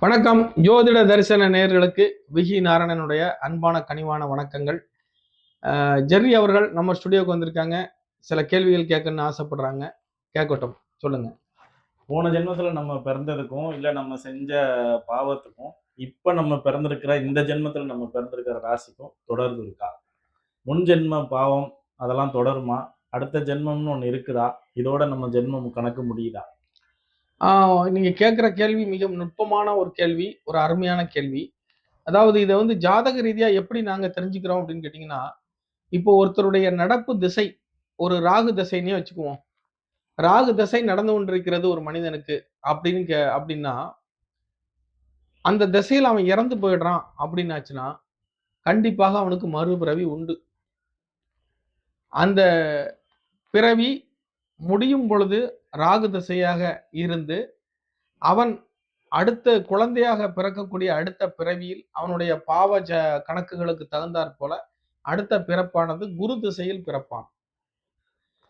வணக்கம். ஜோதிட தரிசன நேர்களுக்கு விகி நாராயணனுடைய அன்பான கனிவான வணக்கங்கள். ஜெர்ரி அவர்கள் நம்ம ஸ்டுடியோக்கு வந்திருக்காங்க. சில கேள்விகள் கேட்கணும்னு ஆசைப்படுறாங்க. கேட்கட்டும். சொல்லுங்க. போன ஜென்மத்துல நம்ம பிறந்ததுக்கும் இல்லை நம்ம செஞ்ச பாவத்துக்கும் இப்போ நம்ம பிறந்திருக்கிற இந்த ஜென்மத்துல நம்ம பிறந்திருக்கிற ராசிக்கும் தொடர்பு இருக்கா? முன் ஜென்ம பாவம் அதெல்லாம் தொடருமா? அடுத்த ஜென்மம்னு ஒன்று இருக்குதா? இதோட நம்ம ஜென்மம் கணக்கு முடியுதா? நீங்க கேட்குற கேள்வி மிக நுட்பமான ஒரு கேள்வி ஒரு அருமையான கேள்வி. அதாவது இதை வந்து ஜாதக ரீதியா எப்படி நாங்க தெரிஞ்சுக்கிறோம் அப்படின்னு கேட்டிங்கன்னா இப்போ ஒருத்தருடைய நடப்பு திசை ஒரு ராகு திசைன்னே வச்சுக்குவோம். ராகு திசை நடந்து கொண்டிருக்கிறது ஒரு மனிதனுக்கு அப்படின்னு கே அப்படின்னா அந்த திசையில் அவன் இறந்து போயிடுறான் அப்படின்னாச்சுன்னா கண்டிப்பாக அவனுக்கு மறுபிறவி உண்டு. அந்த பிறவி முடியும் பொழுது ராகு திசையாக இருந்து அவன் அடுத்த குழந்தையாக பிறக்கக்கூடிய அடுத்த பிறவியில் அவனுடைய பாவ ஜ கணக்குகளுக்கு தகுந்தாற் போல அடுத்த பிறப்பானது குரு திசையில் பிறப்பான்.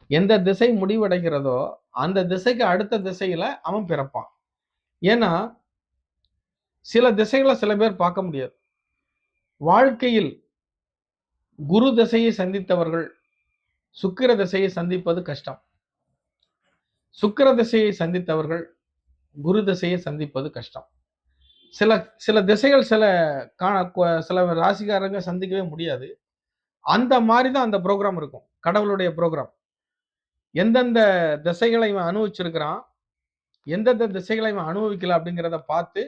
எந்த திசை முடிவடைகிறதோ அந்த திசைக்கு அடுத்த திசையில அவன் பிறப்பான். ஏன்னா சில திசைகளை சில பேர் பார்க்க முடியாது. வாழ்க்கையில் குரு திசையை சந்தித்தவர்கள் சுக்கிர திசையை சந்திப்பது கஷ்டம். சுக்கிர திசையை சந்தித்தவர்கள் குரு திசையை சந்திப்பது கஷ்டம். சில சில திசைகள் சில காண சில ராசிக்காரங்க சந்திக்கவே முடியாது. அந்த மாதிரி தான் அந்த ப்ரோக்ராம் இருக்கும். கடவுளுடைய ப்ரோக்ராம் எந்தெந்த திசைகளை இவன் அனுபவிச்சிருக்கிறான் எந்தெந்த திசைகளை இவன் அனுபவிக்கல அப்படிங்கிறத பார்த்து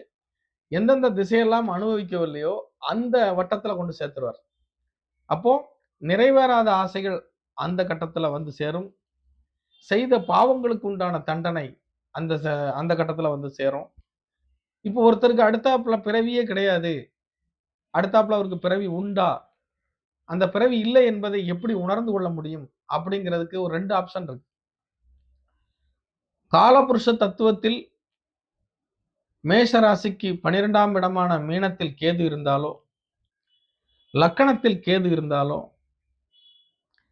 எந்தெந்த திசையெல்லாம் அனுபவிக்கவில்லையோ அந்த வட்டத்தில் கொண்டு சேர்த்துருவார். அப்போ நிறைவேறாத ஆசைகள் அந்த கட்டத்தில் வந்து சேரும். செய்த பாவங்களுக்கு உண்டான தண்டனை அந்த ச- அந்த கட்டத்தில் வந்து சேரும். இப்போ ஒருத்தருக்கு அடுத்தாப்புல பிறவியே கிடையாது. அடுத்தாப்புல அவருக்கு பிறவி உண்டா? அந்த பிறவி இல்லை என்பதை எப்படி உணர்ந்து கொள்ள முடியும்? அப்படிங்கிறதுக்கு ஒரு ரெண்டு ஆப்ஷன் இருக்கு. காலபுருஷ தத்துவத்தில் மேஷ ராசிக்கு பனிரெண்டாம் இடமான மீனத்தில் கேது இருந்தாலோ லக்கணத்தில் கேது இருந்தாலோ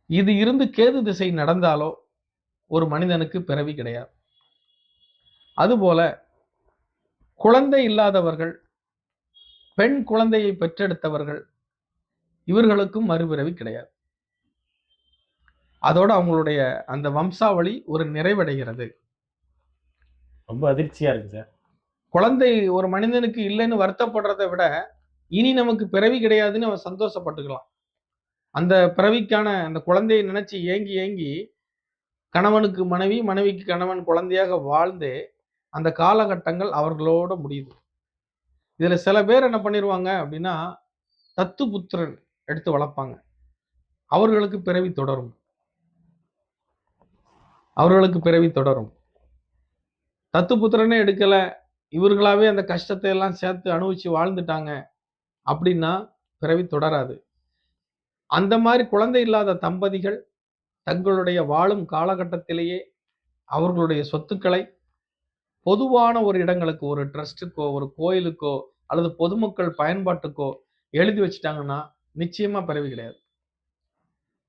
இது இருந்து கேது திசை நடந்தாலோ ஒரு மனிதனுக்கு பிறவி கிடையாது. அதுபோல குழந்தை இல்லாதவர்கள் பெண் குழந்தையை பெற்றெடுத்தவர்கள் இவர்களுக்கும் மறுபிறவி கிடையாது. அதோட அவங்களுடைய அந்த வம்சாவளி ஒரு நிறைவடைகிறது. ரொம்ப அதிர்ச்சியா இருக்கு சார். குழந்தை ஒரு மனிதனுக்கு இல்லைன்னு வருத்தப்படுறதை விட இனி நமக்கு பிறவி கிடையாதுன்னு அவன் சந்தோஷப்பட்டுக்கலாம். அந்த பிறவிக்கான அந்த குழந்தையை நினைச்சு ஏங்கி ஏங்கி கணவனுக்கு மனைவி மனைவிக்கு கணவன் குழந்தையாக வாழ்ந்து அந்த காலகட்டங்கள் அவர்களோட முடியுது. இதில் சில பேர் என்ன பண்ணிடுவாங்க அப்படின்னா தத்து புத்திரன் எடுத்து வளர்ப்பாங்க. அவர்களுக்கு பிறவி தொடரும். அவர்களுக்கு பிறவி தொடரும். தத்து புத்திரனே எடுக்கலை. இவர்களாவே அந்த கஷ்டத்தை எல்லாம் சேர்த்து அனுபவிச்சு வாழ்ந்துட்டாங்க அப்படின்னா பிறவி தொடராது. அந்த மாதிரி குழந்தை இல்லாத தம்பதிகள் தங்களுடைய வாழும் காலகட்டத்திலேயே அவர்களுடைய சொத்துக்களை பொதுவான ஒரு இடங்களுக்கு ஒரு ட்ரஸ்ட்டுக்கோ ஒரு கோயிலுக்கோ அல்லது பொதுமக்கள் பயன்பாட்டுக்கோ எழுதி வச்சிட்டாங்கன்னா நிச்சயமா பரவி கிடையாது.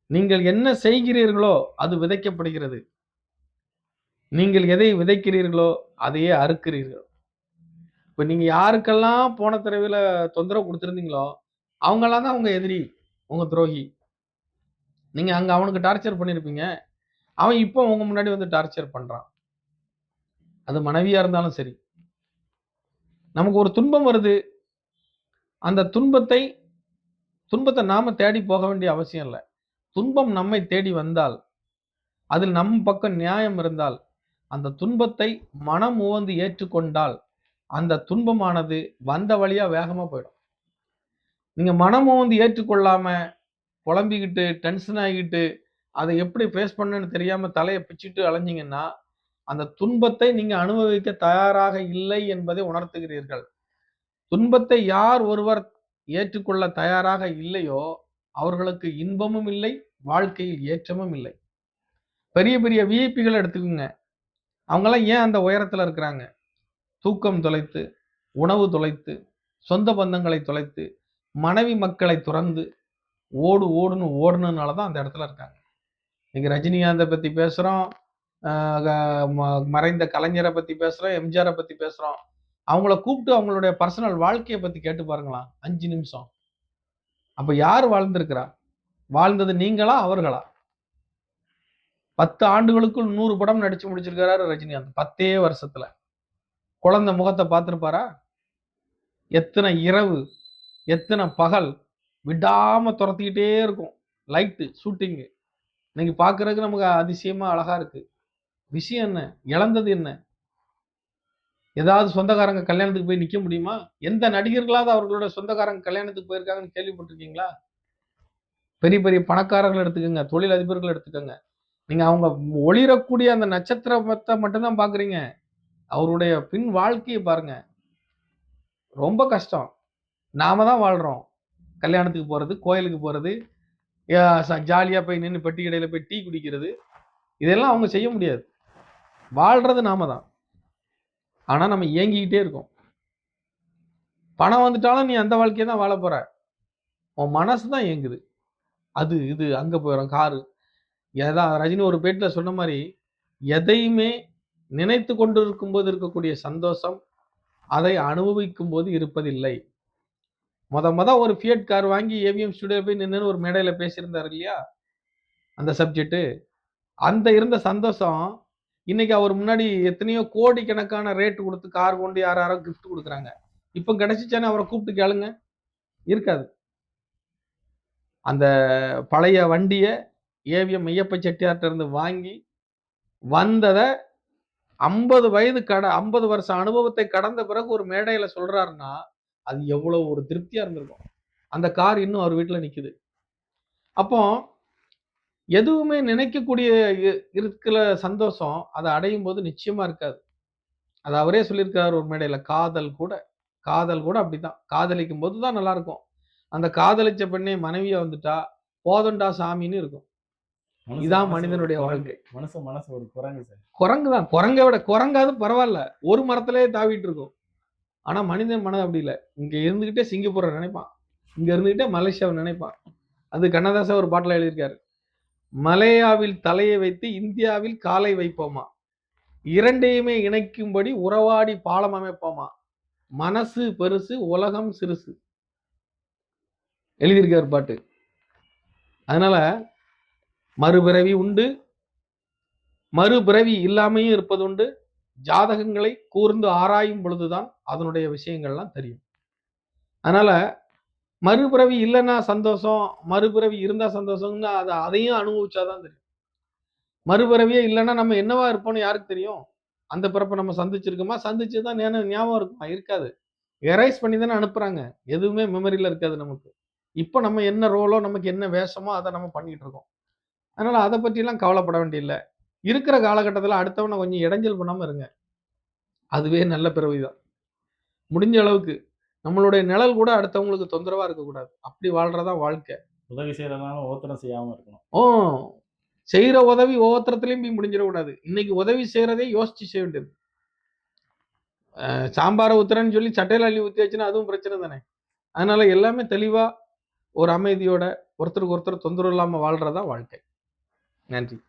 நீங்கள் என்ன செய்கிறீர்களோ அது விதைக்கப்படுகிறது. நீங்கள் எதை விதைக்கிறீர்களோ அதையே அறுக்கிறீர்கள். இப்போ நீங்க யாருக்கெல்லாம் போன தடவையில தொந்தரவு கொடுத்துருந்தீங்களோ அவங்கெல்லாம் தான் உங்க எதிரி உங்க துரோகி. நீங்கள் அங்கே அவனுக்கு டார்ச்சர் பண்ணியிருப்பீங்க அவன் இப்போ உங்க முன்னாடி வந்து டார்ச்சர் பண்ணுறான் அது மனைவியாக இருந்தாலும் சரி. நமக்கு ஒரு துன்பம் வருது. அந்த துன்பத்தை துன்பத்தை நாம தேடி போக வேண்டிய அவசியம் இல்லை. துன்பம் நம்மை தேடி வந்தால் அதில் நம் பக்கம் நியாயம் இருந்தால் அந்த துன்பத்தை மனம் உவந்து ஏற்றுக்கொண்டால் அந்த துன்பமானது வந்த வழியா வேகமா போயிடும். நீங்க மனம் உவந்து ஏற்றுக்கொள்ளாம புலம்பிக்கிட்டு டென்ஷன் ஆகிட்டு அதை எப்படி ஃபேஸ் பண்ணுன்னு தெரியாமல் தலையை பிச்சுட்டு அலைஞ்சிங்கன்னா அந்த துன்பத்தை நீங்கள் அனுபவிக்க தயாராக இல்லை என்பதை உணர்த்துகிறீர்கள். துன்பத்தை யார் ஒருவர் ஏற்றுக்கொள்ள தயாராக இல்லையோ அவர்களுக்கு இன்பமும் இல்லை வாழ்க்கையில் ஏற்றமும் இல்லை. பெரிய பெரிய விஐபிகள் எடுத்துக்கோங்க. அவங்களாம் ஏன் அந்த உயரத்தில் இருக்கிறாங்க? தூக்கம் தொலைத்து உணவு தொலைத்து சொந்த பந்தங்களை தொலைத்து மனைவி மக்களை துறந்து ஓடு ஓடுன்னு ஓடுனதுனால தான் அந்த இடத்துல இருக்காங்க இன்னைக்கு ரஜினிகாந்தை பற்றி பேசுகிறோம் மறைந்த கலைஞரை பற்றி பேசுகிறோம் எம்ஜிஆரை பற்றி பேசுகிறோம் அவங்கள கூப்பிட்டு அவங்களுடைய பர்சனல் வாழ்க்கையை பற்றி கேட்டு பாருங்களேன். அஞ்சு நிமிஷம். அப்போ யார் வாழ்ந்திருக்கிறா? வாழ்ந்தது நீங்களா? அவர்களா? 10 ஆண்டுகளுக்குள் நூறு படம் நடிச்சு முடிச்சிருக்கிறாரு ரஜினிகாந்த். 10 வருஷத்துல. குழந்தை முகத்தை பார்த்துருப்பாரா எத்தனை இரவு, எத்தனை பகல் விடாமல் துரத்திக்கிட்டே இருக்கும். Light, shooting. இன்னைக்கு பார்க்குறதுக்கு நமக்கு அதிசயமாக அழகாக இருக்குது விஷயம் என்ன? இழந்தது என்ன? ஏதாவது சொந்தக்காரங்க கல்யாணத்துக்கு போய் நிற்க முடியுமா? எந்த நடிகர்களாவது அவர்களோட சொந்தக்காரங்க கல்யாணத்துக்கு போயிருக்காங்கன்னு கேள்விப்பட்டிருக்கீங்களா? பெரிய பெரிய பணக்காரர்கள் எடுத்துக்கோங்க தொழில் அதிபர்கள் எடுத்துக்கோங்க நீங்கள் அவங்க ஒளிரக்கூடிய அந்த நட்சத்திரத்தை மட்டும்தான் பார்க்குறீங்க. அவருடைய பின் வாழ்க்கையை பாருங்க. ரொம்ப கஷ்டம். நாம தான் வாழ்கிறோம் கல்யாணத்துக்கு போகிறது கோயிலுக்கு போகிறது ஜாலியாக ச போய் நின்று பெட்டி கடையில் போய் டீ குடிக்கிறது. இதெல்லாம் அவங்க செய்ய முடியாது. வாழ்கிறது நாம தான். ஆனால் நம்ம ஏங்கிக்கிட்டே இருக்கோம். பணம் வந்துட்டாலும் நீ அந்த வாழ்க்கையை தான் வாழப் போகிற உன் மனசு தான் ஏங்குது. அது, இது, அங்கே போயிடும் காரு. எதா ரஜினி ஒரு பேட்டில் சொன்ன மாதிரி எதையுமே நினைத்து கொண்டு இருக்கும்போது இருக்கக்கூடிய சந்தோஷம், அதை அனுபவிக்கும் போது இருப்பதில்லை. மொத மொத ஒரு ஃபியட் கார் வாங்கி ஏவிஎம் ஸ்டுடியோ போய் நின்னுன்னு ஒரு மேடையில் பேசியிருந்தாரு இல்லையா? அந்த சப்ஜெக்ட்டு அந்த இருந்த சந்தோஷம், இன்னைக்கு அவர் முன்னாடி எத்தனையோ கோடிக்கணக்கான ரேட்டு கொடுத்து கார் கொண்டு யார் யாரோ கிஃப்ட் கொடுக்குறாங்க இப்போ கிடைச்சிச்சானே அவரை கூப்பிட்டு கேளுங்க. இருக்காது. அந்த பழைய வண்டியை ஏவிஎம் ஐயப்ப செட்டியார்கிட்ட இருந்து வாங்கி, வந்ததை ஐம்பது வயது கட ஐம்பது வருஷம் அனுபவத்தை கடந்த பிறகு ஒரு மேடையில் சொல்கிறாருன்னா அது எவ்வளவு ஒரு திருப்தியா இருந்திருக்கும். அந்த கார் இன்னும் அவர் வீட்ல நிக்குது. அப்போ எதுவுமே நினைக்கக்கூடிய இருக்கிற சந்தோஷம், அத அடையும்போது நிச்சயமா இருக்காது. அத அவரே சொல்லியிருக்காரு ஒரு மேடையில. காதல் கூட காதல் கூட அப்படித்தான். காதலிக்கும்போது தான் நல்லா இருக்கும். அந்த காதலிச்ச பெண்ணே மனைவியா வந்துட்டா, போதும்டா சாமின்னு இருக்கும். இதான் மனசு ஒரு மனிதனுடைய. வாழ்க்கை. மனுஷன் மனசு ஒரு குரங்கு சார். குரங்கு தான். குரங்க விட குரங்காவது பரவால்ல. ஒரு மரத்திலேயே தாவிட்டு இருக்கும். ஆனா மனிதன் மனம் அப்படி இல்லை இங்க இருந்துகிட்டே சிங்கப்பூரை நினைப்பான். இங்க இருந்துகிட்டே மலேசியாவை நினைப்பான். அது கண்ணதாசன் ஒரு பாட்டில் எழுதியிருக்காரு. மலேயாவில் தலையை வைத்து இந்தியாவில் காலை வைப்போமா. இரண்டையுமே இணைக்கும்படி உறவாடி பாலம் அமைப்போமா. மனசு பெருசு, உலகம் சிறுசு. எழுதியிருக்காரு பாட்டு. அதனால மறுபிறவி உண்டு. மறுபிறவி இல்லாமையும் இருப்பது உண்டு ஜாதகங்களை கூர்ந்து ஆராயும் பொழுதுதான் அதனுடைய விஷயங்கள்லாம் தெரியும். அதனால மறுபிறவி இல்லைன்னா சந்தோஷம், மறுபிறவி இருந்தா சந்தோஷம்னு அதை அதையும் அனுபவிச்சாதான் தெரியும். மறுபிறவியே இல்லைன்னா நம்ம என்னவா இருப்போம்னு யாருக்கு தெரியும்? அந்த பிறப்பை நம்ம சந்திச்சிருக்கோமா? சந்திச்சு தான் ஞாபகம் இருக்குமா? இருக்காது. எரைஸ் பண்ணி தானே அனுப்புறாங்க. எதுவுமே மெமரியில் இருக்காது நமக்கு. இப்போ நம்ம என்ன ரோலோ, நமக்கு என்ன வேஷமோ அதை நம்ம பண்ணிட்டு இருக்கோம். அதனால அதை பற்றிலாம் கவலைப்பட வேண்டியில்லை இருக்கிற காலகட்டத்தில அடுத்தவன கொஞ்சம் இடைஞ்சல் பண்ணாம இருங்க. அதுவே நல்ல பிறவி தான். முடிஞ்ச அளவுக்கு நம்மளுடைய நிழல் கூட அடுத்தவங்களுக்கு தொந்தரவா இருக்கக்கூடாது. அப்படி வாழ்றது வாழ்க்கை. உதவி செய்யறதுனால ஒவ்வொருத்தரும் செய்யாம இருக்கணும். ஓ! செய்ற உதவி ஒவ்வொருத்தரத்திலயும் போய் முடிஞ்சிடக்கூடாது. இன்னைக்கு உதவி செய்றதே யோசிச்சு செய்ய வேண்டியது. சாம்பார ஊத்துறேன்னு சொல்லி சட்டையில அள்ளி ஊத்தி வச்சுன்னா அதுவும் பிரச்சனை தானே. அதனால எல்லாமே தெளிவா, ஒரு அமைதியோட, ஒருத்தருக்கு ஒருத்தர் தொந்தரவு இல்லாம வாழ்றது தான் வாழ்க்கை. நன்றி.